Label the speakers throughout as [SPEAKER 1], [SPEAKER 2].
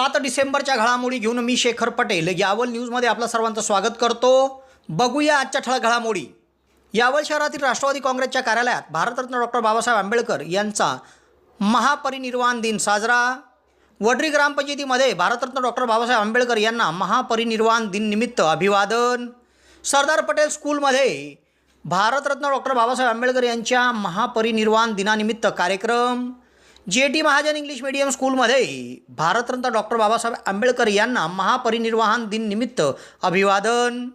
[SPEAKER 1] सात डिसेंबरच्या घडामोडी घेऊन मी शेखर पटेल. यावल न्यूजमध्ये आपलं सर्वांचं स्वागत करतो. बघूया आजच्या ठळक घडामोडी. यावल शहरातील राष्ट्रवादी काँग्रेसच्या कार्यालयात भारतरत्न डॉक्टर बाबासाहेब आंबेडकर यांचा महापरिनिर्वाण दिन साजरा. वडरी ग्रामपंचायतीमध्ये भारतरत्न डॉक्टर बाबासाहेब आंबेडकर यांना महापरिनिर्वाण दिन निमित्त अभिवादन. सरदार पटेल स्कूलमध्ये भारतरत्न डॉक्टर बाबासाहेब आंबेडकर यांच्या महापरिनिर्वाण दिनानिमित्त कार्यक्रम. जे टी महाजन इंग्लिश मीडियम स्कूलमध्ये भारतरत्न डॉक्टर बाबासाहेब आंबेडकर यांना महापरिनिर्वाहन दिन निमित्त अभिवादन.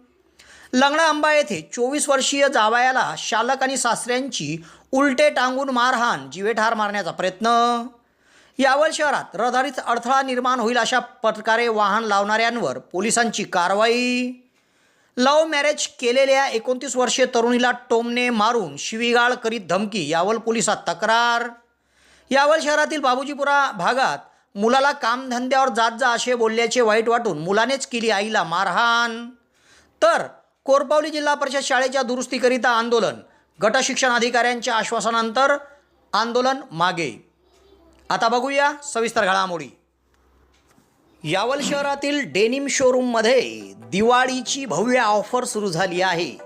[SPEAKER 1] लंगडा आंबा येथे चोवीस वर्षीय जावयाला शालक आणि सासऱ्यांची उलटे टांगून मारहाण जीवेठार मारण्याचा प्रयत्न. यावल शहरात रहदारीत अडथळा निर्माण होईल अशा प्रकारे वाहन लावणाऱ्यांवर पोलिसांची कारवाई. लव्ह मॅरेज केलेल्या एकोणतीस वर्षीय तरुणीला टोमने मारून शिवीगाळ करीत धमकी यावल पोलिसात तक्रार. यावल शहरातील बाबूजीपुरा भागात मुलाला कामधंद्यावर जात जा असे बोलल्याचे वाईट वाटून मुलानेच केली आईला मारहाण. तर कोरपावली जिल्हा परिषद शाळेच्या दुरुस्तीकरिता आंदोलन. गटशिक्षण अधिकाऱ्यांच्या आश्वासनानंतर आंदोलन मागे. आता बघूया सविस्तर घडामोडी. यावल शहरातील डेनिम शोरूममध्ये दिवाळीची भव्य ऑफर सुरू झाली आहे.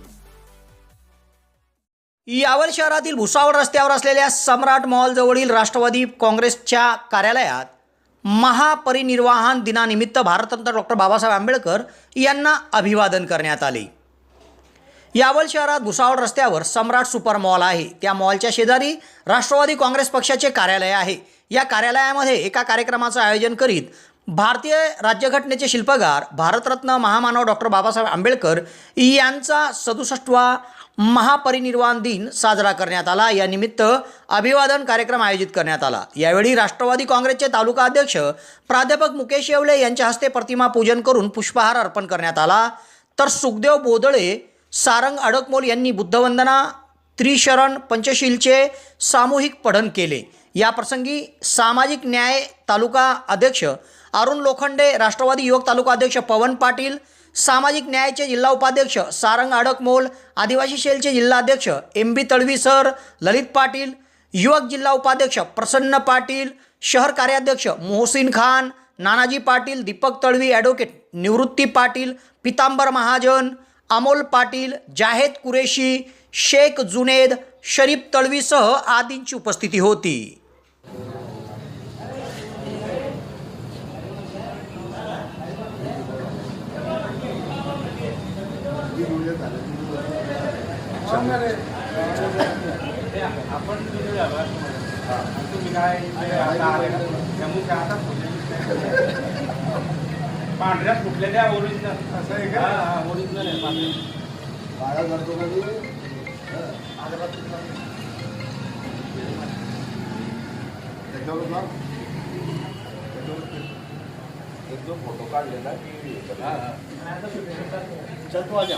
[SPEAKER 1] यावल शहरातील भुसावळ रस्त्यावर असलेल्या सम्राट मॉल जवळील राष्ट्रवादी काँग्रेसच्या कार्यालयात महापरिनिर्वाहन दिनानिमित्त भारतरत्न डॉक्टर बाबासाहेब आंबेडकर यांना अभिवादन करण्यात आले. यावल शहरात भुसावळ रस्त्यावर सम्राट सुपर मॉल आहे. त्या मॉलच्या शेजारी राष्ट्रवादी काँग्रेस पक्षाचे कार्यालय आहे. या कार्यालयामध्ये एका कार्यक्रमाचं आयोजन करीत भारतीय राज्यघटनेचे शिल्पकार भारतरत्न महामानव डॉक्टर बाबासाहेब आंबेडकर यांचा सदुसष्टवा महापरिनिर्वाण दिन साजरा करण्यात आला. या निमित्त अभिवादन कार्यक्रम आयोजित करण्यात आला. यावेळी राष्ट्रवादी काँग्रेसचे तालुका अध्यक्ष प्राध्यापक मुकेश येवले यांच्या हस्ते प्रतिमा पूजन करून पुष्पहार अर्पण करण्यात आला. तर सुखदेव बोदळे सारंग अडकमोल यांनी बुद्धवंदना त्रिशरण पंचशीलचे सामूहिक पठण केले. या प्रसंगी सामाजिक न्याय तालुका अध्यक्ष अरुण लोखंडे राष्ट्रवादी युवक तालुका अध्यक्ष पवन पाटील सामाजिक न्यायाचे जिल्हा उपाध्यक्ष सारंग अडकमोल आदिवासी सेलचे जिल्हाध्यक्ष M B Talvi sir Lalit Patil युवक जिल्हा उपाध्यक्ष प्रसन्न पाटील शहर कार्याध्यक्ष मोहसिन खान नानाजी पाटील दीपक तळवी ॲडव्होकेट निवृत्ती पाटील पितांबर महाजन अमोल पाटील जाहेद कुरेशी शेख जुनेद शरीफ तळवीसह आदींची उपस्थिती होती.
[SPEAKER 2] फुटले पांढऱ्या फुटल्या त्या ओरिजिनल असं आहे का? ओरिजिनल आहे पांढऱ्या.
[SPEAKER 3] बाळा करतो का तू? त्याच्यावर ना एक दोन फोटो काढले ना की चल तू आजा.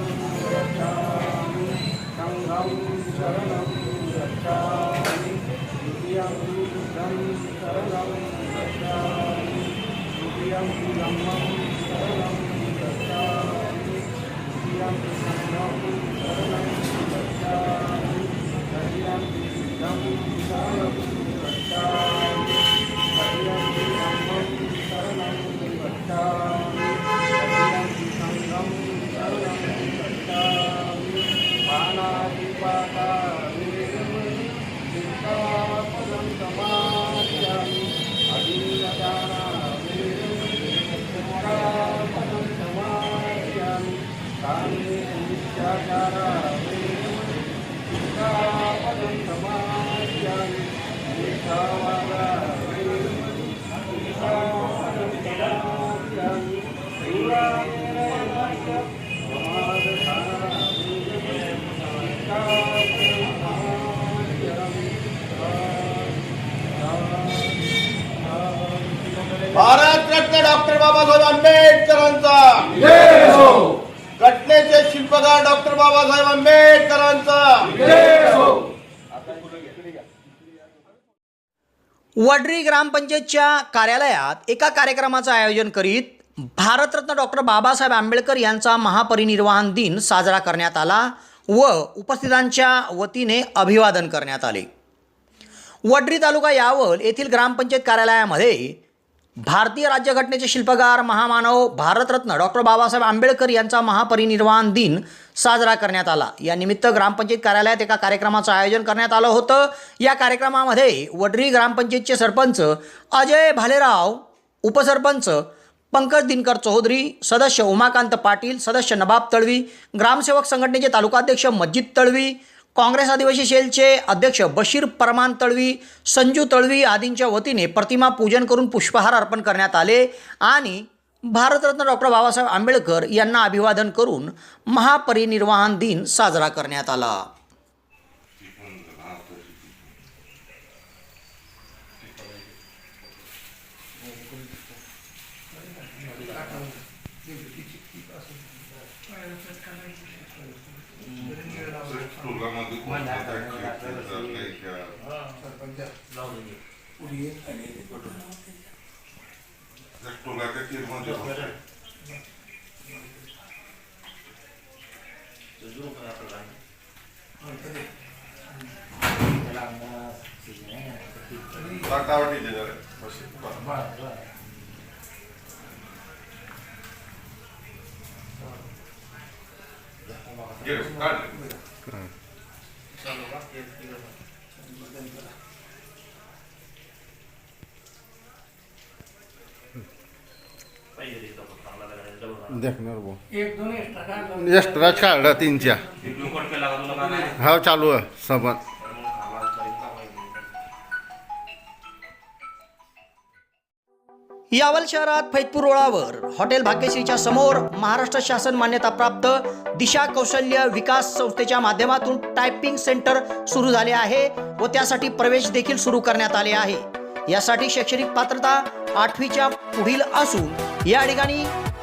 [SPEAKER 2] शरणं गच्छामि द्वितीयं बुद्धं शरणं गच्छामि तृतीयं धम्मं
[SPEAKER 1] वडरी ग्रामपंचायतच्या कार्यालयात एका कार्यक्रमाचं आयोजन करीत भारतरत्न डॉक्टर बाबासाहेब आंबेडकर यांचा महापरिनिर्वाण दिन साजरा करण्यात आला व उपस्थितांच्या वतीने अभिवादन करण्यात आले. वडरी तालुका यावल येथील ग्रामपंचायत कार्यालयामध्ये भारतीय राज्यघटनेचे शिल्पकार महामानव भारतरत्न डॉक्टर बाबासाहेब आंबेडकर यांचा महापरिनिर्वाण दिन साजरा करण्यात आला. या निमित्त ग्रामपंचायत कार्यालयात एका कार्यक्रमाचं आयोजन करण्यात आलं होतं. या कार्यक्रमामध्ये वडरी ग्रामपंचायतचे सरपंच अजय भालेराव उपसरपंच पंकज दिनकर चौधरी सदस्य उमाकांत पाटील सदस्य नबाब तळवी ग्रामसेवक संघटनेचे तालुकाध्यक्ष मज्जिद तळवी काँग्रेस आदिवासी सेलचे अध्यक्ष बशीर परमान तळवी संजू तळवी आदींच्या वतीने प्रतिमा पूजन करून पुष्पहार अर्पण करण्यात आले आणि भारतरत्न डॉक्टर बाबासाहेब आंबेडकर यांना अभिवादन करून महापरिनिर्वाण दिन साजरा करण्यात आला.
[SPEAKER 4] त्या स्टोलाच्या टीममध्ये होते. ताटावर ठेवले जरा. बस, बस. घे,
[SPEAKER 5] देखणार भाऊ एक्स्ट्रा काढला तीनच्या. हा चालू आहे. सबन
[SPEAKER 1] यावल शहरात फैजपूर रोडावर हॉटेल भाग्यश्रीच्या समोर महाराष्ट्र शासन मान्यताप्राप्त दिशा कौशल्य विकास संस्थेच्या माध्यमातून टायपिंग सेंटर सुरू झाले आहे व त्यासाठी प्रवेश देखील सुरू करण्यात आले आहे. यासाठी शैक्षणिक पात्रता आठवीच्या पुढील असून या ठिकाणी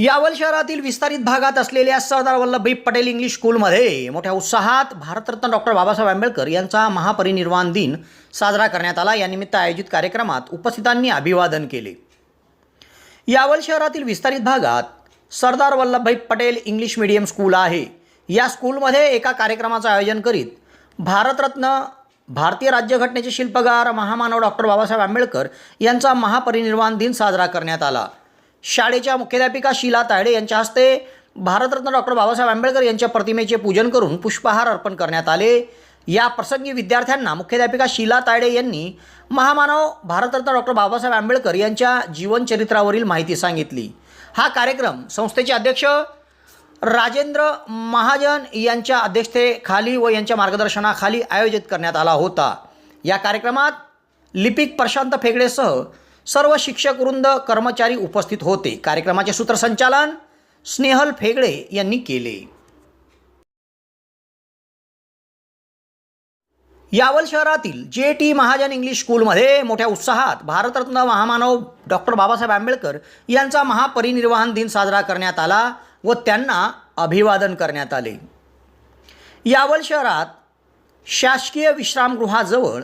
[SPEAKER 1] यावल शहरातील विस्तारित भागात असलेल्या सरदार वल्लभभाई पटेल इंग्लिश स्कूलमध्ये मोठ्या उत्साहात भारतरत्न डॉक्टर बाबासाहेब आंबेडकर यांचा महापरिनिर्वाण दिन साजरा करण्यात आला. यानिमित्त आयोजित कार्यक्रमात उपस्थितांनी अभिवादन केले. यावल शहरातील विस्तारित भागात Sardar Vallabhbhai Patel English medium school आहे. या स्कूलमध्ये एका कार्यक्रमाचं आयोजन करीत भारतरत्न भारतीय राज्यघटनेचे शिल्पकार महामानव डॉक्टर बाबासाहेब आंबेडकर यांचा महापरिनिर्वाण दिन साजरा करण्यात आला. शाळेच्या मुख्याध्यापिका शीला तायडे यांच्या हस्ते भारतरत्न डॉक्टर बाबासाहेब आंबेडकर यांच्या प्रतिमेचे पूजन करून पुष्पहार अर्पण करण्यात आले. या प्रसंगी विद्यार्थ्यांना मुख्याध्यापिका शीला तायडे यांनी महामानव भारतरत्न डॉक्टर बाबासाहेब आंबेडकर यांच्या जीवनचरित्रावरील माहिती सांगितली. हा कार्यक्रम संस्थेचे अध्यक्ष राजेंद्र महाजन यांच्या अध्यक्षतेखाली व यांच्या मार्गदर्शनाखाली आयोजित करण्यात आला होता. या कार्यक्रमात लिपिक प्रशांत फेगडेसह सर्व शिक्षक वृंद कर्मचारी उपस्थित होते. कार्यक्रमाचे सूत्रसंचालन स्नेहल फेगडे यांनी केले. यावल शहरातील जे टी महाजन इंग्लिश स्कूलमध्ये मोठ्या उत्साहात भारतरत्न महामानव डॉक्टर बाबासाहेब आंबेडकर यांचा महापरिनिर्वाहन दिन साजरा करण्यात आला व त्यांना अभिवादन करण्यात आले. यावल शहरात शासकीय विश्रामगृहाजवळ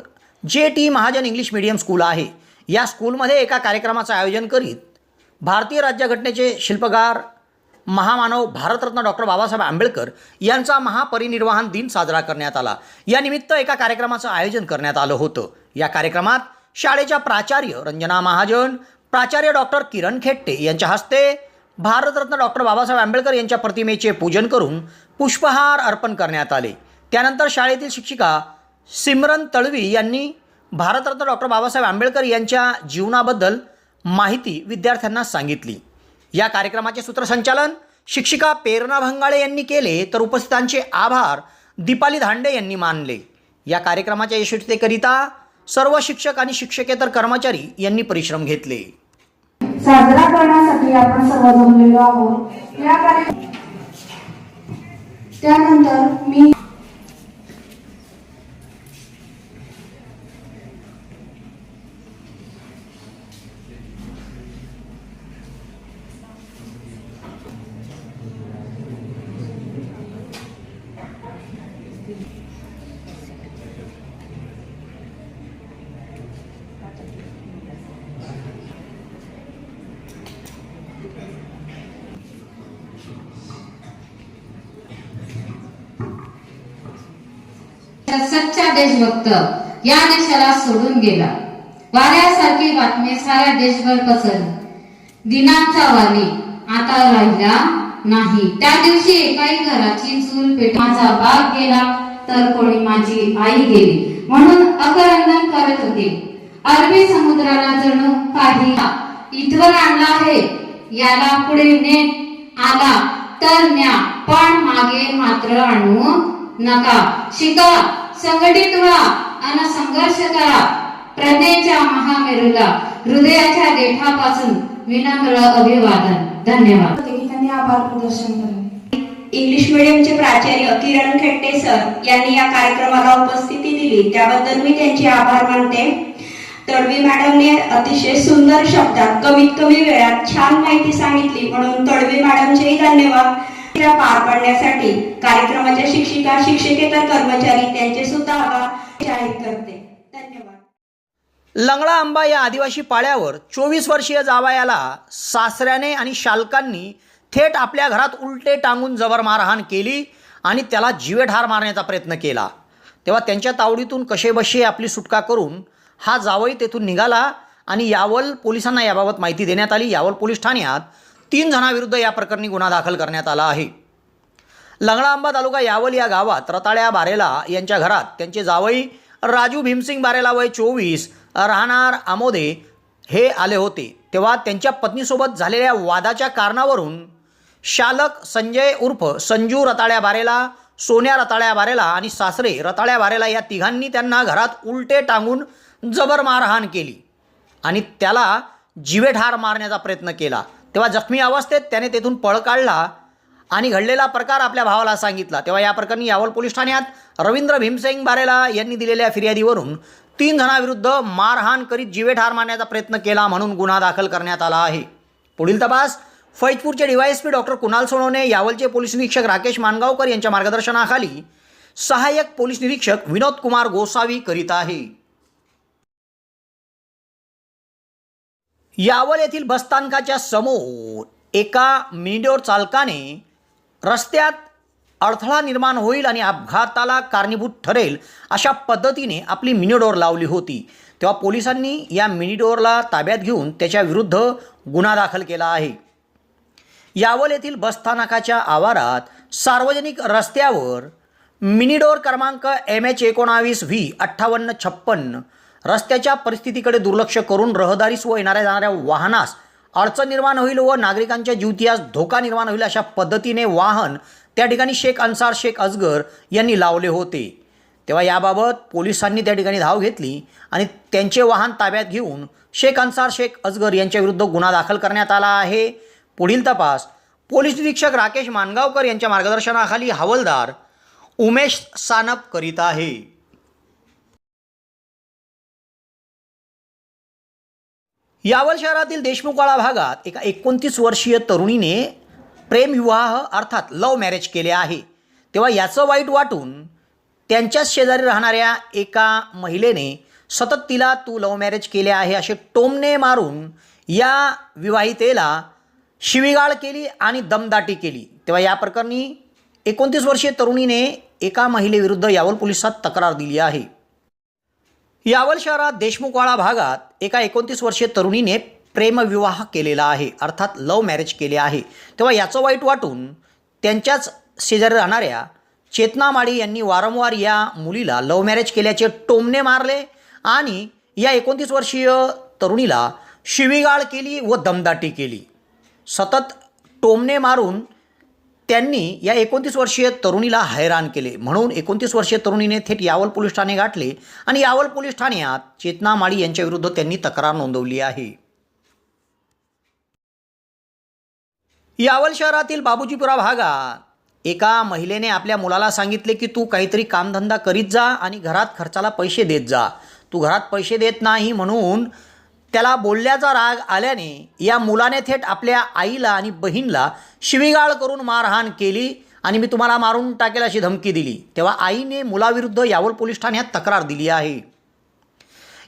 [SPEAKER 1] J T Mahajan English medium school आहे. या स्कूलमध्ये एका कार्यक्रमाचं आयोजन करीत भारतीय राज्यघटनेचे शिल्पकार महामानव भारतरत्न डॉक्टर बाबासाहेब आंबेडकर यांचा महापरिनिर्वाहन दिन साजरा करण्यात आला. या निमित्त एका कार्यक्रमाचं आयोजन करण्यात आलं होतं. या कार्यक्रमात शाळेच्या प्राचार्य रंजना महाजन प्राचार्य डॉक्टर किरण खेट्टे यांच्या हस्ते भारतरत्न डॉक्टर बाबासाहेब आंबेडकर यांच्या प्रतिमेचे पूजन करून पुष्पहार अर्पण करण्यात आले. त्यानंतर शाळेतील शिक्षिका सिमरन तळवी यांनी भारतरत्न डॉक्टर बाबासाहेब आंबेडकर यांच्या जीवनाबद्दल माहिती विद्यार्थ्यांना सांगितली. या कार्यक्रमाचे सूत्रसंचालन शिक्षिका प्रेरणा भंगाळे यांनी केले तर उपस्थितांचे आभार दीपाली धांडे यांनी मानले. या कार्यक्रमाच्या यशस्वीतेकरिता सर्व शिक्षक आणि शिक्षकेतर कर्मचारी यांनी परिश्रम घेतले.
[SPEAKER 6] साजरा करण्यासाठी आपण सर्व जमलेलो आहोत. या त्यानंतर मी देशाचा
[SPEAKER 7] सच्चा देशभक्त. या देशाला सोडून गेला. वाऱ्यासारखी बातमी साऱ्या देशभर पसरली. दिनांचा वाली आता राहिला नाही. त्या दिवशी एकाही घराची चूल पेट माझा बाप गेला तर कोणी माझी आई गेली. म्हणून अकरंदन करत होते. अरबी समुद्राला जणू काही इथवर आणला आहे. याला पुढे नेत आला. तर न्या. पण मागे मात्र आणू नका. शिका. संघटित व्हा आणि संघर्ष करा. प्रज्ञेच्या महामेरूला हृदयाच्या देठापासून विनम्र अभिवादन. धन्यवाद.
[SPEAKER 6] त्यांनी आभार प्रदर्शन
[SPEAKER 8] इंग्लिश मीडियमचे प्राचार्य किरण खेट्टे सर यांनी या कार्यक्रमाला उपस्थिती दिली. त्याबद्दल मी त्यांचे आभार मानते. तडवी मॅडमने अतिशय सुंदर शब्दात कमीत कमी वेळात छान माहिती सांगितली. म्हणून तडवी मॅडमचेही धन्यवाद. पार पाडण्यासाठी कार्यक्रमाच्या शिक्षिका शिक्षकेतर कर्मचारी त्यांचे सुद्धा आभार जाहीर करते. धन्यवाद.
[SPEAKER 1] लंगडा आंबा या आदिवासी पाळ्यावर चोवीस वर्षीय जावयाला सासऱ्याने आणि शालकांनी थेट आपल्या घरात उलटे टांगून जबर मारहाण केली आणि त्याला जीवेठार मारण्याचा प्रयत्न केला. तेव्हा त्यांच्या तावडीतून कशेबशे आपली सुटका करून हा जावई तेथून निघाला आणि यावल पोलिसांना याबाबत माहिती देण्यात आली. यावल पोलीस ठाण्यात तीन जणांविरुद्ध या प्रकरणी गुन्हा दाखल करण्यात आला आहे. लंगडाआंबा तालुका यावल या गावात रताळ्या बारेला यांच्या घरात त्यांचे जावई राजू भीमसिंग बारेला वय चोवीस राहणार आमोदे हे आले होते. तेव्हा त्यांच्या पत्नीसोबत झालेल्या वादाच्या कारणावरून शालक संजय उर्फ संजू रताळ्या बारेला सोन्या रताळ्या बारेला आणि सासरे रताळ्या बारेला या तिघांनी त्यांना घरात उलटे टांगून जबर मारहाण केली आणि त्याला जिवेठार मारण्याचा प्रयत्न केला. तेव्हा जखमी अवस्थेत त्याने तेथून पळ काढला आणि घडलेला प्रकार आपल्या भावाला सांगितला. तेव्हा या प्रकरणी यावल पोलीस ठाण्यात रवींद्र भीमसिंग बारेला यांनी दिलेल्या फिर्यादीवरून तीन जणांविरुद्ध मारहाण करीत जीवेठार मारण्याचा प्रयत्न केला म्हणून गुन्हा दाखल करण्यात आला आहे. पुढील तपास फैजपूरचे डीवायएसपी डॉक्टर कुणाल सोनवणे यावलचे पोलीस निरीक्षक राकेश मानगावकर यांच्या मार्गदर्शनाखाली सहाय्यक पोलीस निरीक्षक विनोद कुमार गोसावी करीत आहे. यावल येथील बसस्थानकाच्या समोर एका मिनिडोर चालकाने रस्त्यात अडथळा निर्माण होईल आणि अपघाताला कारणीभूत ठरेल अशा पद्धतीने आपली मिनिडोर लावली होती. तेव्हा पोलिसांनी या मिनिडोरला ताब्यात घेऊन त्याच्या विरुद्ध गुन्हा दाखल केला आहे. यावल येथील बसस्थानकाच्या आवारात सार्वजनिक रस्त्यावर मिनिडोर क्रमांक एम एच एकोणावीस व्ही अठ्ठावन्न छप्पन्न रस्त्याच्या परिस्थितीकडे दुर्लक्ष करून रहदारीस व येणाऱ्या जाणाऱ्या वाहनास अडचण निर्माण होईल व नागरिकांच्या जीवतीयास धोका निर्माण होईल अशा पद्धतीने वाहन त्या ठिकाणी शेख अन्सार शेख अजगर यांनी लावले होते. तेव्हा याबाबत पोलिसांनी त्या ठिकाणी धाव घेतली आणि त्यांचे वाहन ताब्यात घेऊन शेख अन्सार शेख अजगर यांच्याविरुद्ध गुन्हा दाखल करण्यात आला आहे. पुढील तपास. पोलीस निरीक्षक राकेश मानगावकर यांच्या मार्गदर्शनाखाली हवालदार उमेश सानप करीत आहे. यावल शहरातील देशमुखवाडा भागात एका एकोणतीस वर्षीय तरुणीने प्रेमविवाह अर्थात लव्ह मॅरेज केले आहे. तेव्हा याचं वाईट वाटून त्यांच्याच शेजारी राहणाऱ्या एका महिलेने सतत तिला तू लव्ह मॅरेज केले आहे असे टोमने मारून या विवाहितेला शिवीगाळ केली आणि दमदाटी केली. तेव्हा या प्रकरणी एकोणतीस वर्षीय तरुणीने एका महिलेविरुद्ध यावल पोलिसात तक्रार दिली आहे. यावल शहरात देशमुखवाडा भागात एका एकोणतीस वर्षीय तरुणीने प्रेमविवाह केलेला आहे अर्थात लव मॅरेज केले आहे. तेव्हा याचं वाईट वाटून त्यांच्याच शेजारी राहणाऱ्या चेतना माळी यांनी वारंवार या मुलीला लव मॅरेज केल्याचे टोमणे मारले आणि या एकोणतीस वर्षीय तरुणीला शिवीगाळ केली व दमदाटी केली. सतत टोमणे मारून त्यांनी या एकोणतीस वर्षीय तरुणीला हैराण केले. म्हणून एकोणतीस वर्षीय तरुणीने थेट यावल पोलीस ठाणे गाठले आणि यावल पोलीस ठाण्यात चेतना माळी यांच्या विरुद्ध त्यांनी तक्रार नोंदवली आहे. यावल शहरातील बाबूजीपुरा भागात एका महिलेने आपल्या मुलाला सांगितले की तू काहीतरी कामधंदा करीत जा आणि घरात खर्चाला पैसे देत जा. तू घरात पैसे देत नाही म्हणून त्याला बोलल्याचा राग आल्याने या मुलाने थेट आपल्या आईला आणि बहीणला शिवीगाळ करून मारहाण केली आणि मी तुम्हाला मारून टाकेल अशी धमकी दिली. तेव्हा आईने मुलाविरुद्ध यावल पोलीस ठाण्यात तक्रार दिली आहे.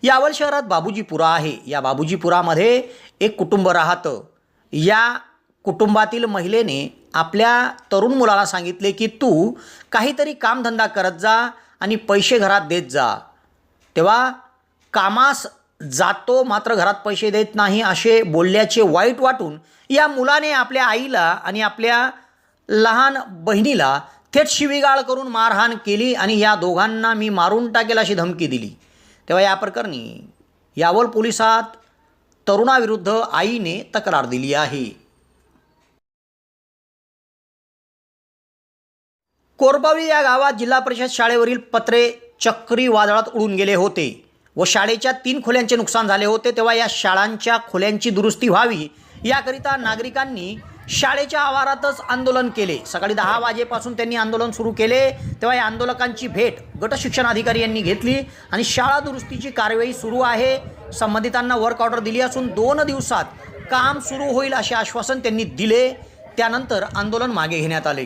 [SPEAKER 1] यावल शहरात बाबूजीपुरा आहे. या बाबूजीपुरामध्ये एक कुटुंब राहतं. या कुटुंबातील महिलेने आपल्या तरुण मुलाला सांगितले की तू काहीतरी कामधंदा करत जा आणि पैसे घरात देत जा. तेव्हा कामास जातो मात्र घरात पैसे देत नाही असे बोलल्याचे वाईट वाटून या मुलाने आपल्या आईला आणि आपल्या लहान बहिणीला थेट शिवीगाळ करून मारहाण केली आणि या दोघांना मी मारून टाकेल अशी धमकी दिली. तेव्हा या प्रकरणी यावल पोलिसात तरुणाविरुद्ध आईने तक्रार दिली आहे. कोरबावी या गावात जिल्हा परिषद शाळेवरील पत्रे चक्रीवादळात उडून गेले होते. व शाळेच्या तीन खोल्यांचे नुकसान झाले होते तेव्हा या शाळांच्या खोल्यांची दुरुस्ती व्हावी याकरिता नागरिकांनी शाळेच्या आवारातच आंदोलन केले. सकाळी दहा वाजेपासून त्यांनी आंदोलन सुरू केले तेव्हा या आंदोलकांची भेट गट शिक्षण अधिकारी यांनी घेतली आणि शाळा दुरुस्तीची कारवाई सुरू आहे. संबंधितांना वर्क ऑर्डर दिली असून दोन दिवसात काम सुरू होईल असे आश्वासन त्यांनी दिले. त्यानंतर आंदोलन मागे घेण्यात आले.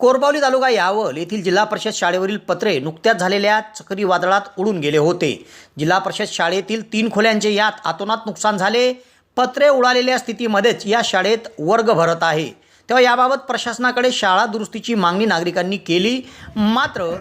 [SPEAKER 1] कोरबावली तालुका यावल येथील जिल्हा परिषद शाळेवरील पत्रे नुकत्याच झालेल्या चक्रीवादळात उडून गेले होते. जिल्हा परिषद शाळेतील तीन खोल्यांचे यात आतोनात नुकसान झाले. पत्रे उडालेल्या स्थितीमध्येच या शाळेत वर्ग भरत आहे. तेव्हा याबाबत प्रशासनाकडे शाळा दुरुस्तीची मागणी नागरिकांनी केली. मात्र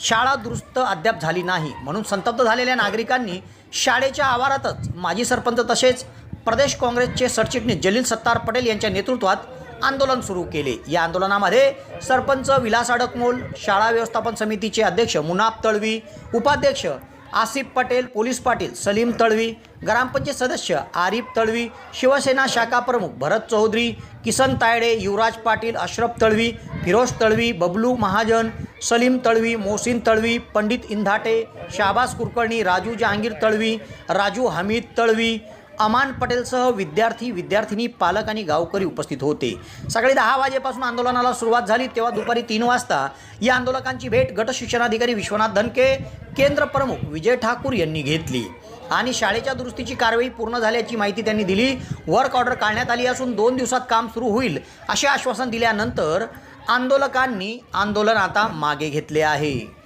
[SPEAKER 1] शाळा दुरुस्त अद्याप झाली नाही. म्हणून संतप्त झालेल्या नागरिकांनी शाळेच्या आवारातच माजी सरपंच तसेच प्रदेश काँग्रेसचे सरचिटणीस जलील सत्तार पटेल यांच्या नेतृत्वात आंदोलन सुरू केले. या आंदोलनामध्ये सरपंच विलास अडकमोल शाळा व्यवस्थापन समितीचे अध्यक्ष मुनाब तळवी उपाध्यक्ष आसिफ पटेल पोलीस पाटील सलीम तळवी ग्रामपंचायत सदस्य आरिफ तळवी शिवसेना शाखा प्रमुख भरत चौधरी किसन तायडे युवराज पाटील अशरफ तळवी फिरोज तळवी बबलू महाजन सलीम तळवी मोहसिन तळवी पंडित इंधाटे शाबास कुलकर्णी राजू जहांगीर तळवी राजू हमीद तळवी अमान पटेलसह विद्यार्थी विद्यार्थिनी पालक आणि गावकरी उपस्थित होते. सकाळी दहा वाजेपासून आंदोलनाला सुरुवात झाली. तेव्हा दुपारी तीन वाजता या आंदोलकांची भेट गट शिक्षणाधिकारी विश्वनाथ धनके केंद्र प्रमुख विजय ठाकूर यांनी घेतली. आणि शाळेच्या दुरुस्तीची कारवाई पूर्ण झाल्याची माहिती त्यांनी दिली. वर्क ऑर्डर काढण्यात आली असून दोन दिवसात काम सुरू होईल असे आश्वासन दिल्यानंतर आंदोलकांनी आंदोलन आता मागे घेतले आहे.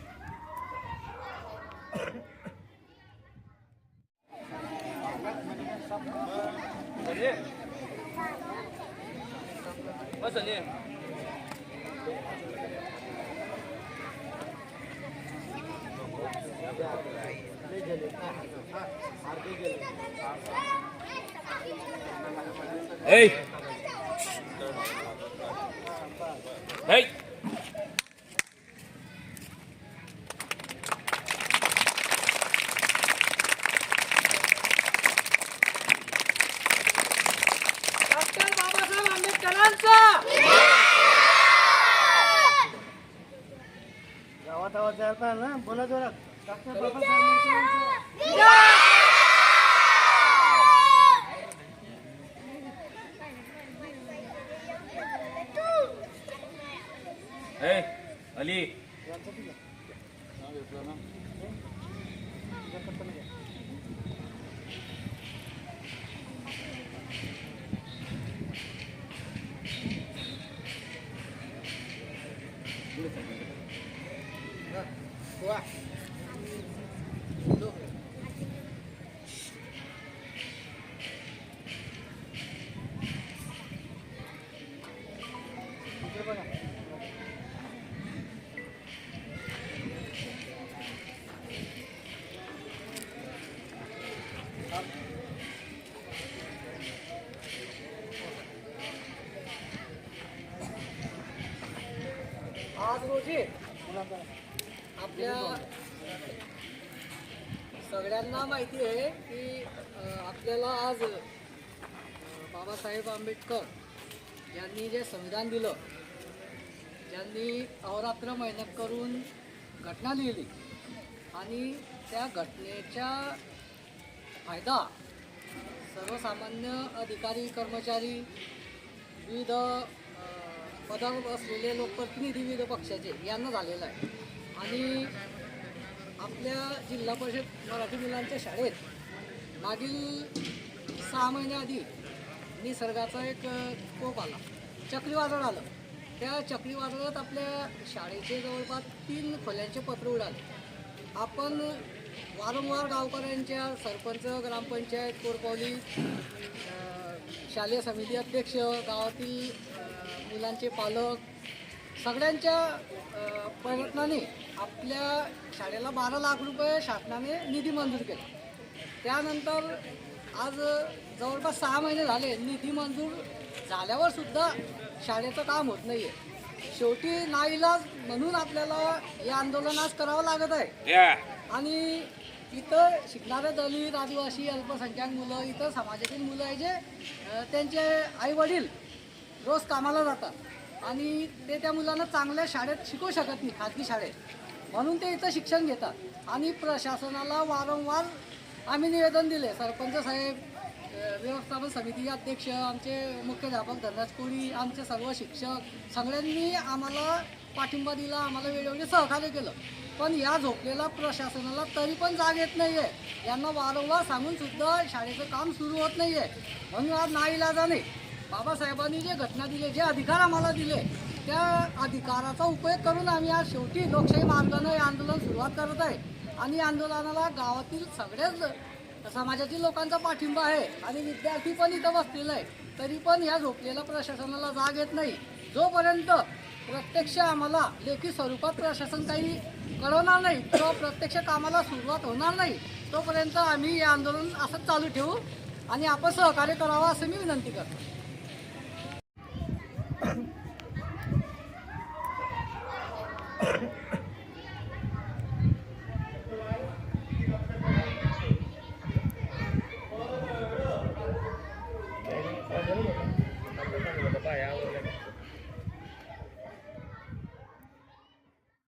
[SPEAKER 9] 我整你。哎
[SPEAKER 2] ए अली
[SPEAKER 9] आज रोजी आपल्या सगळ्यांना माहिती आहे की आपल्याला आज बाबासाहेब आंबेडकर यांनी जे संविधान दिलं ज्यांनी अहोरात्र मेहनत करून घटना लिहिली आणि त्या घटनेच्या फायदा सर्वसामान्य अधिकारी कर्मचारी विविध पदावर असलेले लोकप्रतिनिधी विविध पक्षाचे यांना झालेलं आहे. आणि आपल्या जिल्हा परिषद मराठी मुलांच्या शाळेत मागील सहा महिन्याआधी निसर्गाचा एक कोप आला. चक्रीवादळ आलं. त्या चक्रीवादळात आपल्या शाळेचे जवळपास तीन खोल्यांचे पत्र उडाले. आपण वारंवार गावकऱ्यांच्या सरपंच ग्रामपंचायत कोरपावली शालेय समिती अध्यक्ष गावातील मुलांचे पालक सगळ्यांच्या प्रयत्नाने आपल्या शाळेला बारा लाख रुपये शासनाने निधी मंजूर केला. त्यानंतर आज जवळपास सहा महिने झाले निधी मंजूर झाल्यावर सुद्धा शाळेचं काम होत नाही आहे शेवटी नाईलाज म्हणून आपल्याला हे आंदोलन आज करावं लागत आहे. आणि इथं शिकणारे दलित आदिवासी अल्पसंख्याक मुलं इतर समाजातील मुलं आहे जे त्यांचे आईवडील रोज कामाला जातात. आणि ते त्या मुलांना चांगल्या शाळेत शिकवू शकत नाही खाजगी शाळेत. म्हणून ते इथं शिक्षण घेतात. आणि प्रशासनाला वारंवार आम्ही निवेदन दिले सरपंच साहेब व्यवस्थापन समिती अध्यक्ष आमचे मुख्याध्यापक धनराज कोळी आमचे सर्व शिक्षक सगळ्यांनी आम्हाला पाठिंबा दिला आम्हाला वेळोवेळी सहकार्य केलं. पण या झोपलेला प्रशासनाला तरी पण जाग येत नाही आहे यांना वारंवार सांगून सुद्धा शाळेचं काम सुरू होत नाही आहे म्हणून आज नाईलाजाने बाबासाहेबांनी जे घटना दिले जे अधिकार आम्हाला दिले त्या अधिकाराचा उपयोग करून आम्ही आज शेवटी लोकशाही मार्गानं हे आंदोलन सुरुवात करत आहे. आणि आंदोलनाला गावातील सगळ्याच समाजातील लोकांचा पाठिंबा आहे आणि विद्यार्थी पण इथं बसलेला आहे तरी पण या झोपलेल्या प्रशासनाला जाग येत नाही. जोपर्यंत प्रत्यक्ष आम्हाला लेखी स्वरूपात प्रशासन काही कळवणार नाही किंवा प्रत्यक्ष कामाला सुरुवात होणार नाही तोपर्यंत आम्ही हे आंदोलन असंच चालू ठेवू आणि आपण सहकार्य करावं असं मी विनंती करतो.